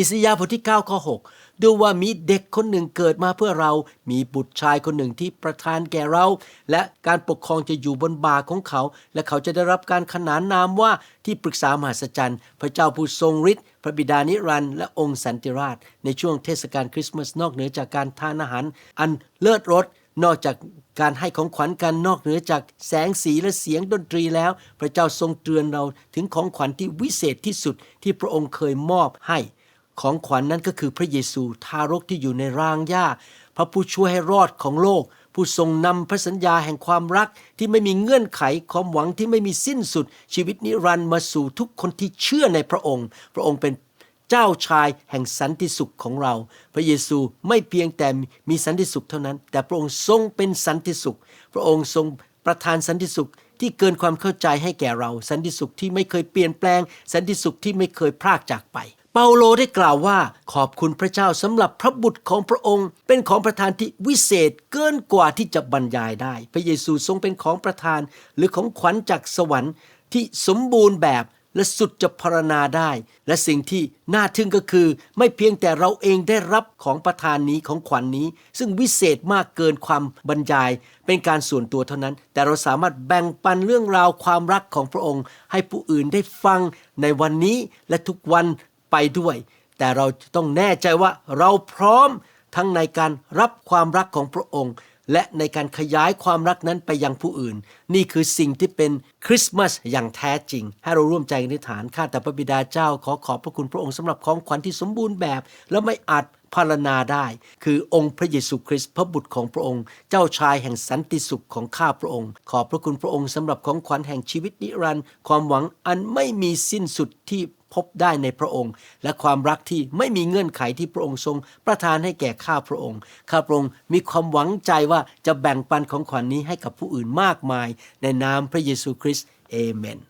อิสยาห์บทที่9ข้อ6ดูว่ามีเด็กคนหนึ่งเกิดมาเพื่อเรา มีบุตรชายคนหนึ่งที่ประทานแก่เรา และการปกครองจะอยู่บนบ่าของเขา และเขาจะได้รับการขนานนามว่าที่ปรึกษามหาศจรรย์ พระเจ้าผู้ทรงฤทธิ์พระบิดานิรันดร์และองค์สันติราช ในช่วงเทศกาลคริสต์มาสนอกเหนือจากการทานอาหาร อันเลิศรสนอกจากการให้ของขวัญกันนอกเหนือจากแสงสีและเสียงดนตรีแล้ว พระเจ้าทรงเตือนเราถึงของขวัญที่วิเศษที่สุดที่พระองค์เคยมอบให้ ของขวัญนนั้นก็คือพระเยซูทารกที่อยู่ในรางหญ้า พระผู้ช่วยให้รอดของโลก ผู้ทรงนำพระสัญญาแห่งความรักที่ไม่มีเงื่อนไขความหวังที่ไม่มีสิ้นสุด ชีวิตนิรันดร์มาสู่ทุกคนที่เชื่อในพระองค์ พระองค์เป็นเจ้าชายแห่งสันติสุขของเรา พระเยซูไม่เพียงแต่มีสันติสุขเท่านั้น แต่พระองค์ทรงเป็นสันติสุข พระองค์ทรงประทานสันติสุขที่เกินความเข้าใจให้แก่เรา สันติสุขที่ไม่เคยเปลี่ยนแปลง สันติสุขที่ไม่เคยพรากจากไป เปาโลได้กล่าวว่าขอบคุณพระเจ้าสำหรับพระบุตรของพระองค์ เป็นของประทานที่วิเศษเกินกว่าที่จะบรรยายได้ พระเยซูทรงเป็นของประทานหรือของขวัญจากสวรรค์ที่สมบูรณ์แบบและสุดจะพรณนาได้ และสิ่งที่น่าทึ่งก็คือ ไม่เพียงแต่เราเองได้รับของประทานนี้ของขวัญนนี้ ซึ่งวิเศษมากเกินความบรรยาย เป็นการส่วนตัวเท่านั้น แต่เราสามารถแบ่งปันเรื่องราวความรักของพระองค์ ให้ผู้อื่นได้ฟังในวันนี้และทุกวัน ไปด้วย แต่เราต้องแน่ใจว่าเราพร้อมทั้งในการรับความรักของพระองค์ และในการขยายความรักนั้นไปยังผู้อื่น นี่คือสิ่งที่เป็นคริสต์มาสอย่างแท้จริง ให้เราร่วมใจกันอธิษฐานข้าแต่พระบิดาเจ้า ขอขอบพระคุณพระองค์สำหรับของขวัญที่สมบูรณ์แบบ และไม่อาจ พารณนาได้ คือองค์พระเยซูคริสต์พระบุตรของพระองค์ เจ้าชายแห่งสันติสุขของข้าพระองค์ ขอบพระคุณพระองค์สำหรับของขวัญแห่งชีวิตนิรันดร์ความหวังอันไม่มีสิ้นสุดที่พบได้ในพระองค์ และความรักที่ไม่มีเงื่อนไขที่พระองค์ทรง ประทานให้แก่ข้าพระองค์ ข้าพระองค์มีความหวังใจว่าจะแบ่งปันของขวัญนนี้ให้กับผู้อื่นมากมาย ในนามพระเยซูคริสต์เอเมน